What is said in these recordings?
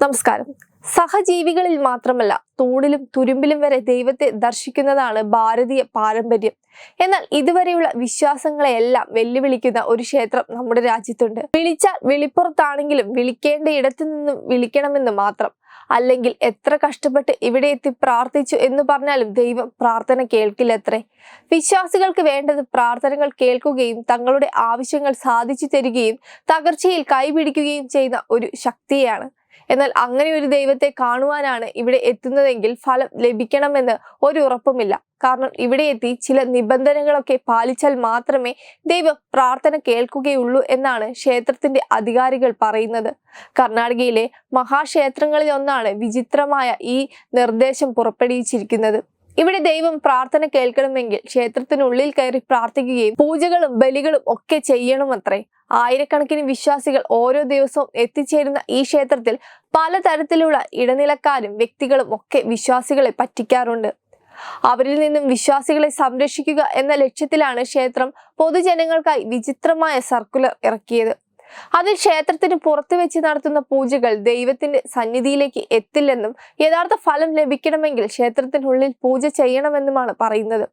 നമസ്കാരം. സഹജീവികളിൽ മാത്രമല്ല തൂണിലും തുരുമ്പിലും വരെ ദൈവത്തെ ദർശിക്കുന്നതാണ് ഭാരതീയ പാരമ്പര്യം. എന്നാൽ ഇതുവരെയുള്ള വിശ്വാസങ്ങളെയെല്ലാം വെല്ലുവിളിക്കുന്ന ഒരു ക്ഷേത്രം നമ്മുടെ രാജ്യത്തുണ്ട്. വിളിച്ചാൽ വെളിപ്പുറത്താണെങ്കിലും വിളിക്കേണ്ട ഇടത്തു നിന്നും വിളിക്കണമെന്ന് മാത്രം. അല്ലെങ്കിൽ എത്ര കഷ്ടപ്പെട്ട് ഇവിടെ എത്തി പ്രാർത്ഥിച്ചു എന്ന് പറഞ്ഞാലും ദൈവം പ്രാർത്ഥന കേൾക്കില്ലത്രേ. വിശ്വാസികൾക്ക് വേണ്ടത് പ്രാർത്ഥനകൾ കേൾക്കുകയും തങ്ങളുടെ ആവശ്യങ്ങൾ സാധിച്ചു തരികയും തകർച്ചയിൽ കൈപിടിക്കുകയും ചെയ്യുന്ന ഒരു ശക്തിയാണ് എന്നാൽ അങ്ങനെ ഒരു ദൈവത്തെ കാണുവാനാണ് ഇവിടെ എത്തുന്നതെങ്കിൽ ഫലം ലഭിക്കണമെന്ന് ഒരു ഉറപ്പുമില്ല. കാരണം ഇവിടെ എത്തി ചില നിബന്ധനകളൊക്കെ പാലിച്ചാൽ മാത്രമേ ദൈവം പ്രാർത്ഥന കേൾക്കുകയുള്ളൂ എന്നാണ് ക്ഷേത്രത്തിന്റെ അധികാരികൾ പറയുന്നത്. കർണാടകയിലെ മഹാക്ഷേത്രങ്ങളിൽ ഒന്നാണ് വിചിത്രമായ ഈ നിർദ്ദേശം പുറപ്പെടുവിച്ചിരിക്കുന്നത്. ഇവിടെ ദൈവം പ്രാർത്ഥന കേൾക്കണമെങ്കിൽ ക്ഷേത്രത്തിനുള്ളിൽ കയറി പ്രാർത്ഥിക്കുകയും പൂജകളും ബലികളും ഒക്കെ ചെയ്യണമത്രേ. ആയിരക്കണക്കിന് വിശ്വാസികൾ ഓരോ ദിവസവും എത്തിച്ചേരുന്ന ഈ ക്ഷേത്രത്തിൽ പലതരത്തിലുള്ള ഇടനിലക്കാരും വ്യക്തികളും ഒക്കെ വിശ്വാസികളെ പറ്റിക്കാറുണ്ട്. അവരിൽ നിന്നും വിശ്വാസികളെ സംരക്ഷിക്കുക എന്ന ലക്ഷ്യത്തിലാണ് ക്ഷേത്രം പൊതുജനങ്ങൾക്കായി വിചിത്രമായ സർക്കുലർ ഇറക്കിയത്. അതിൽ ക്ഷേത്രത്തിന് പുറത്തു വെച്ച് നടത്തുന്ന പൂജകൾ ദൈവത്തിന്റെ സന്നിധിയിലേക്ക് എത്തില്ലെന്നും യഥാർത്ഥ ഫലം ലഭിക്കണമെങ്കിൽ ക്ഷേത്രത്തിനുള്ളിൽ പൂജ ചെയ്യണമെന്നുമാണ് പറയുന്നത്.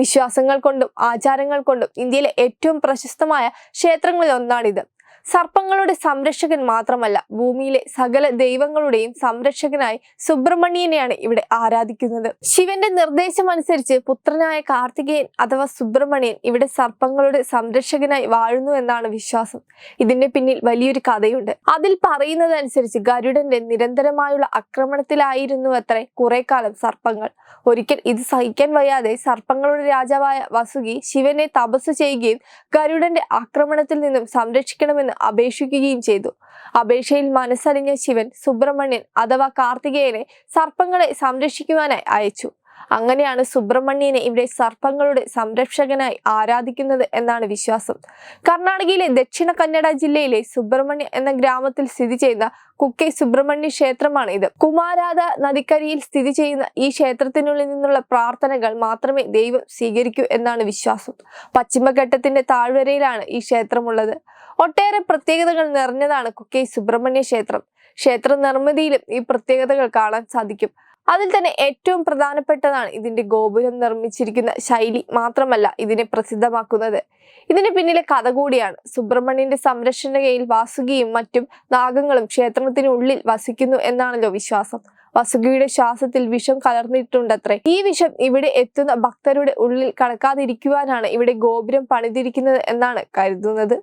വിശ്വാസങ്ങൾ കൊണ്ടും ആചാരങ്ങൾ കൊണ്ടും ഇന്ത്യയിലെ ഏറ്റവും പ്രശസ്തമായ ക്ഷേത്രങ്ങളിൽ ഒന്നാണിത്. സർപ്പങ്ങളുടെ സംരക്ഷകൻ മാത്രമല്ല ഭൂമിയിലെ സകല ദൈവങ്ങളുടെയും സംരക്ഷകനായി സുബ്രഹ്മണ്യനെയാണ് ഇവിടെ ആരാധിക്കുന്നത്. ശിവന്റെ നിർദ്ദേശമനുസരിച്ച് പുത്രനായ കാർത്തികേയൻ അഥവാ സുബ്രഹ്മണ്യൻ ഇവിടെ സർപ്പങ്ങളുടെ സംരക്ഷകനായി വാഴുന്നു എന്നാണ് വിശ്വാസം. ഇതിന്റെ പിന്നിൽ വലിയൊരു കഥയുണ്ട്. അതിൽ പറയുന്നതനുസരിച്ച് ഗരുഡന്റെ നിരന്തരമായുള്ള ആക്രമണത്തിലായിരുന്നു അത്രേ കുറെ കാലം സർപ്പങ്ങൾ. ഒരിക്കൽ ഇത് സഹിക്കാൻ വയ്യാതെ സർപ്പങ്ങളുടെ രാജാവായ വസുകി ശിവനെ തപസ് ചെയ്യുകയും ഗരുഡന്റെ ആക്രമണത്തിൽ നിന്നും സംരക്ഷിക്കണമെന്ന് അപേക്ഷിക്കുകയും ചെയ്തു. അപേക്ഷയിൽ മനസ്സറിഞ്ഞ ശിവൻ സുബ്രഹ്മണ്യൻ അഥവാ കാർത്തികേയനെ സർപ്പങ്ങളെ സംരക്ഷിക്കുവാനായി അയച്ചു. അങ്ങനെയാണ് സുബ്രഹ്മണ്യനെ ഇവിടെ സർപ്പങ്ങളുടെ സംരക്ഷകനായി ആരാധിക്കുന്നത് എന്നാണ് വിശ്വാസം. കർണാടകയിലെ ദക്ഷിണ കന്നഡ ജില്ലയിലെ സുബ്രഹ്മണ്യ എന്ന ഗ്രാമത്തിൽ സ്ഥിതി ചെയ്യുന്ന കുക്കെ സുബ്രഹ്മണ്യ ക്ഷേത്രമാണ് ഇത്. കുമാരാധ നദിക്കരയിൽ സ്ഥിതി ചെയ്യുന്ന ഈ ക്ഷേത്രത്തിനുള്ളിൽ നിന്നുള്ള പ്രാർത്ഥനകൾ മാത്രമേ ദൈവം സ്വീകരിക്കൂ എന്നാണ് വിശ്വാസം. പശ്ചിമഘട്ടത്തിന്റെ താഴ്വരയിലാണ് ഈ ക്ഷേത്രമുള്ളത്. ഒട്ടേറെ പ്രത്യേകതകൾ നിറഞ്ഞതാണ് കുക്കെ സുബ്രഹ്മണ്യ ക്ഷേത്രം. ക്ഷേത്ര നിർമ്മിതിയിലും ഈ പ്രത്യേകതകൾ കാണാൻ സാധിക്കും. അതിൽ തന്നെ ഏറ്റവും പ്രധാനപ്പെട്ടതാണ് ഇതിന്റെ ഗോപുരം നിർമ്മിച്ചിരിക്കുന്ന ശൈലി മാത്രമല്ല ഇതിനെ പ്രസിദ്ധമാക്കുന്നത്. ഇതിന് പിന്നിലെ കഥ കൂടിയാണ്. സുബ്രഹ്മണ്യന്റെ സംരക്ഷണകയിൽ വാസുകിയും മറ്റും നാഗങ്ങളും ക്ഷേത്രത്തിനുള്ളിൽ വസിക്കുന്നു എന്നാണല്ലോ വിശ്വാസം. വസുകിയുടെ ശ്വാസത്തിൽ വിഷം കലർന്നിട്ടുണ്ടത്രേ. ഈ വിഷം ഇവിടെ എത്തുന്ന ഭക്തരുടെ ഉള്ളിൽ കടക്കാതിരിക്കുവാനാണ് ഇവിടെ ഗോപുരം പണിതിരിക്കുന്നത് എന്നാണ് കരുതുന്നത്.